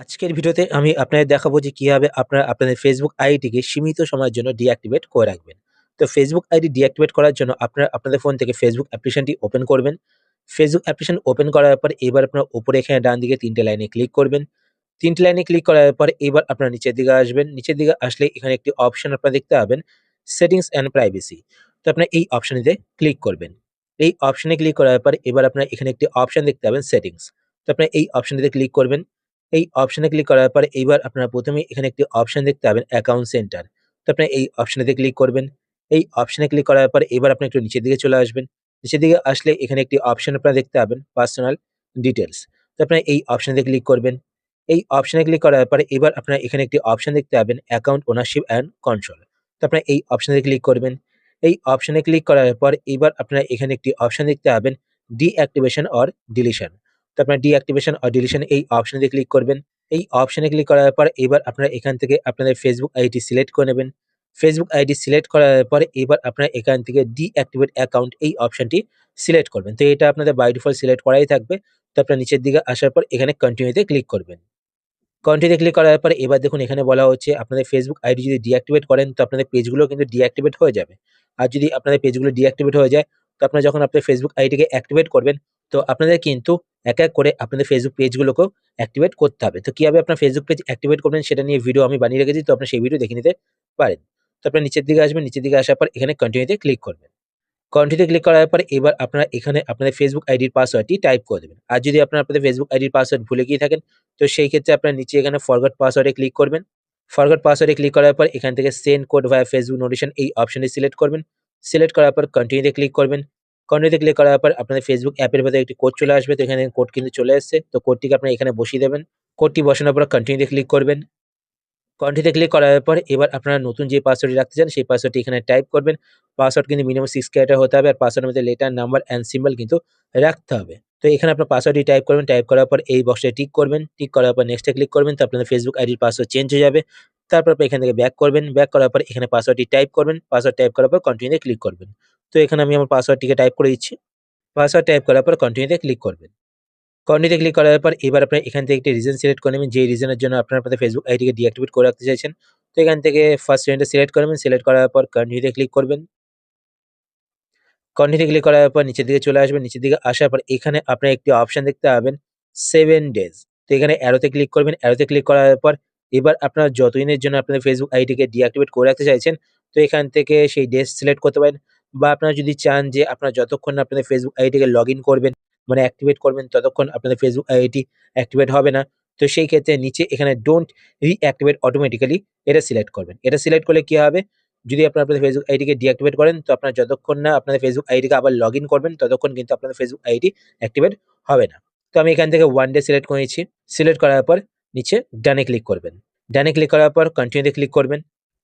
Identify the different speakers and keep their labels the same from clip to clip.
Speaker 1: আজকের ভিডিওতে আমি আপনাদের দেখাবো যে কীভাবে আপনারা আপনাদের ফেসবুক আইডিকে সীমিত সময়ের জন্য ডিঅ্যাক্টিভেট করে রাখবেন। তো ফেসবুক আইডি ডিঅ্যাক্টিভেট করার জন্য আপনারা আপনাদের ফোন থেকে ফেসবুক অ্যাপ্লিকেশনটি ওপেন করবেন। ফেসবুক অ্যাপ্লিকেশন ওপেন করার পর এবার আপনার উপরে এখানে ডান দিকে তিনটে লাইনে ক্লিক করবেন। তিনটে লাইনে ক্লিক করার পর এবার আপনার নিচের দিকে আসবেন। নিচের দিকে আসলে এখানে একটি অপশন আপনারা দেখতে পাবেন সেটিংস অ্যান্ড প্রাইভেসি তো আপনার এই অপশনটিতে ক্লিক করবেন। এই অপশনে ক্লিক করার পর এবার আপনার এখানে একটি অপশন দেখতে পাবেন সেটিংস তো আপনার এই অপশনটিতে ক্লিক করবেন। এই অপশনে ক্লিক করার পরে এইবার আপনারা প্রথমেই এখানে একটি অপশন দেখতে পাবেন অ্যাকাউন্ট সেন্টার তো আপনারা এই অপশনেতে ক্লিক করবেন। এই অপশনে ক্লিক করার পরে এবার আপনি একটু নিচের দিকে চলে আসবেন। নিচের দিকে আসলে এখানে একটি অপশন আপনারা দেখতে পাবেন পার্সোনাল ডিটেলস তো আপনারা এই অপশনেতে ক্লিক করবেন। এই অপশনে ক্লিক করার পরে এবার আপনারা এখানে একটি অপশন দেখতে পাবেন অ্যাকাউন্ট ওনারশিপ অ্যান্ড কন্ট্রোল তো আপনারা এই অপশনে ক্লিক করবেন। এই অপশনে ক্লিক করার পর এবার আপনারা এখানে একটি অপশন দেখতে পাবেন ডিঅ্যাক্টিভেশন অর ডিলিশন তো আপনার ডিঅ্যাক্টিভেশন অর ডিলিশন এই অপশনে ক্লিক করবেন। এই অপশনে ক্লিক করার পর এবার আপনারা এখান থেকে আপনাদের ফেসবুক আইডি সিলেক্ট করে নেবেন। ফেসবুক আইডি সিলেক্ট করার পরে এবার আপনারা এখান থেকে ডিঅ্যাক্টিভেট অ্যাকাউন্ট এই অপশনটি সিলেক্ট করবেন। তো এটা আপনাদের বাই ডিফল্ট সিলেক্ট করাই থাকবে। তো আপনার নিচের দিকে আসার পর এখানে কন্টিনিউতে ক্লিক করবেন। কন্টিনিউ ক্লিক করার পর এবার দেখুন এখানে বলা হচ্ছে আপনাদের ফেসবুক আইডি যদি ডিঅ্যাক্টিভেট করেন তো আপনাদের পেজগুলো কিন্তু ডিঅ্যাক্টিভেট হয়ে যাবে। আর যদি আপনাদের পেজগুলো ডিঅ্যাক্টিভেট হয়ে যায় তো আপনারা যখন আপনার ফেসবুক আইডিকে অ্যাক্টিভেট করবেন তো আপনাদের কিন্তু এক এক করে আপনাদের ফেসবুক পেজগুলোকেও অ্যাক্টিভেট করতে হবে। তো কীভাবে আপনার ফেসবুক পেজ অ্যাক্টিভেট করবেন সেটা নিয়ে ভিডিও আমি বানিয়ে রেখেছি, তো আপনার সেই ভিডিও দেখে নিতে পারেন। তো আপনার নিচের দিকে আসবেন, নিচের দিকে আসার পর এখানে কন্টিনিউতে ক্লিক করবেন। কন্টিনিউতে ক্লিক করার পর এবার আপনারা এখানে আপনাদের ফেসবুক আইডির পাসওয়ার্ডটি টাইপ করে দেবেন। আর যদি আপনার আপনাদের ফেসবুক আইডির পাসওয়ার্ড ভুলে গিয়ে থাকেন, তো সেই ক্ষেত্রে আপনার নিচে এখানে ফরগট পাসওয়ার্ডে ক্লিক করবেন। ফরগট পাসওয়ার্ডে ক্লিক করার পর এখান থেকে send code via Facebook notification এই অপশনটি সিলেক্ট করবেন। সিলেক্ট করার পর কন্টিনিউতে ক্লিক করবেন। কন্টিনিউতে ক্লিক করার পর আপনাদের ফেসবুক অ্যাপের ভেতরে একটি কোড চলে আসবে। তো এখানে কোড কিন্তু চলে এসেছে। তো কোডটিকে আপনারা এখানে বসিয়ে দেবেন। কোডটি বসানোর পর কন্টিনিউতে ক্লিক করবেন। কন্টিনিউতে ক্লিক করার পর এবার আপনারা নতুন যে পাসওয়ার্ডটি রাখতে চান, সেই পাসওয়ার্ডটি এখানে টাইপ করবেন। পাসওয়ার্ড কিন্তু মিনিমাম সিক্স ক্যারেক্টার হতে হবে আর পাসওয়ার্ডের মধ্যে লেটার নাম্বার অ্যান্ড সিম্বল কিন্তু রাখতে হবে। তো এখানে আপনার পাসওয়ার্ডটি টাইপ করবেন। টাইপ করার পর এই বক্সটা টিক করবেন। টিক করার পর নেক্সটে ক্লিক করবেন। তো আপনাদের ফেসবুক আইডির পাসওয়ার্ড চেঞ্জ হয়ে যাবে। তারপর এখান থেকে ব্যাক করবেন। ব্যাক করার পর এখানে পাসওয়ার্ডটি টাইপ করবেন। পাসওয়ার্ড টাইপ করার পর কন্টিনিউতে ক্লিক করবেন। তো এখানে আমি আমার পাসওয়ার্ডটিকে টাইপ করে দিচ্ছি। পাসওয়ার্ড টাইপ করার পর কন্টিনিউতে ক্লিক করবেন। কন্টিনিউতে ক্লিক করার পর এবার আপনার এখান থেকে একটি রিজন সিলেক্ট করে নেবেন। যে রিজনের জন্য আপনার আপনাদের ফেসবুক আইডিকে ডিঅ্যাক্টিভেট করে রাখতে চাইছেন, তো এখান থেকে ফার্স্ট রিজনটা সিলেক্ট করবেন সিলেক্ট করার পর কন্টিনিউতে ক্লিক করবেন। কন্টিনিউ ক্লিক করার পর নিচের দিকে চলে আসবেন। নিচের দিকে আসার পর এখানে আপনার একটি অপশন দেখতে পাবেন সেভেন ডেজ তো এখানে অ্যারোতে ক্লিক করবেন। অ্যারোতে ক্লিক করার পর এবার আপনার যতদিনের জন্য আপনাদের ফেসবুক আইডিকে ডিঅ্যাক্টিভেট করে রাখতে চাইছেন, তো এখান থেকে সেই ডেজ সিলেক্ট করতে পারেন। বা আপনারা যদি চান যে আপনারা যতক্ষণ না আপনাদের ফেসবুক আইডিকে লগ ইন করবেন মানে অ্যাক্টিভেট করবেন, ততক্ষণ আপনাদের ফেসবুক আইডি অ্যাক্টিভেট হবে না। তো সেই ক্ষেত্রে নিচে এখানে ডোন্ট রিঅ্যাক্টিভেট অটোমেটিক্যালি এটা সিলেক্ট করবেন। এটা সিলেক্ট করলে কী হবে? যদি আপনারা আপনাদের ফেসবুক আইডিকে ডিঅ্যাক্টিভেট করেন, তো আপনারা যতক্ষণ না আপনাদের ফেসবুক আইডিকে আবার লগ করবেন, ততক্ষণ কিন্তু আপনাদের ফেসবুক আইডি অ্যাক্টিভেট হবে না। তো আমি এখান থেকে ওয়ান ডে সিলেক্ট করেছি। সিলেক্ট করার পর নিচে ডানে ক্লিক করবেন। ডানে ক্লিক করার পর কন্টিনিউতে ক্লিক করবেন।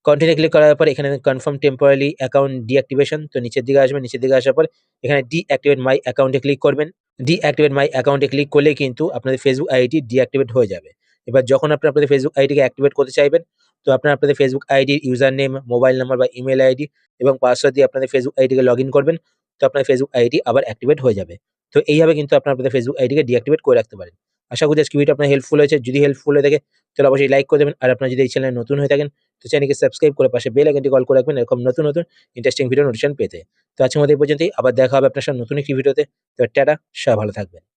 Speaker 1: কন্টিনিউ ক্লিক করার পর এখানে কনফার্ম টেম্পোরারি অ্যাকাউন্ট ডিঅ্যাক্টিভেশন তো নিচের দিকে আসবেন, নিচের দিকে আসার পর এখানে ডিঅ্যাক্টিভেট মাই অ্যাকাউন্টে ক্লিক করবেন। ডিঅ্যাক্টিভেট মাই অ্যাকাউন্টে ক্লিক করলে কিন্তু আপনাদের ফেসবুক আইডি ডিঅ্যাক্টিভেট হয়ে যাবে। এবার যখন আপনি আপনাদের ফেসবুক আইডিকে অ্যাক্টিভেট করতে চাইবেন, তো আপনার আপনাদের ফেসবুক আইডির ইউজার নেম মোবাইল নাম্বার বা ইমেল আইডি এবং পাসওয়ার্ড দিয়ে আপনাদের ফেসবুক আইডিকে লগ করবেন, তো আপনার ফেসবুক আইডি আবার অ্যাক্টিভেট হয়ে যাবে। তো এইভাবে কিন্তু আপনার আপনাদের ফেসবুক আইডিকে ডিঅ্যাক্টিভেট করে রাখতে পারেন। আশা করি আজকে ভিডিও আপনার হেল্পফুল হয়েছে। যদি হেল্পফুল হয়ে থাকে, তাহলে অবশ্যই লাইক করে দেবেন। আর আপনার যদি এই চ্যানেলে নতুন হয়ে থাকেন তো চ্যানেলকে সাবস্ক্রাইব করে পাশে বেল আইকনটি কল করে রাখবেন, এরকম নতুন নতুন ইন্টারেস্টিং ভিডিও নোটিফিকেশন পেতে। তো আজকের মধ্যে এই পর্যন্তই, আবার দেখা হবে আপনার সাথে নতুন একটি ভিডিওতে তো টাটা, সবাই ভালো থাকবেন।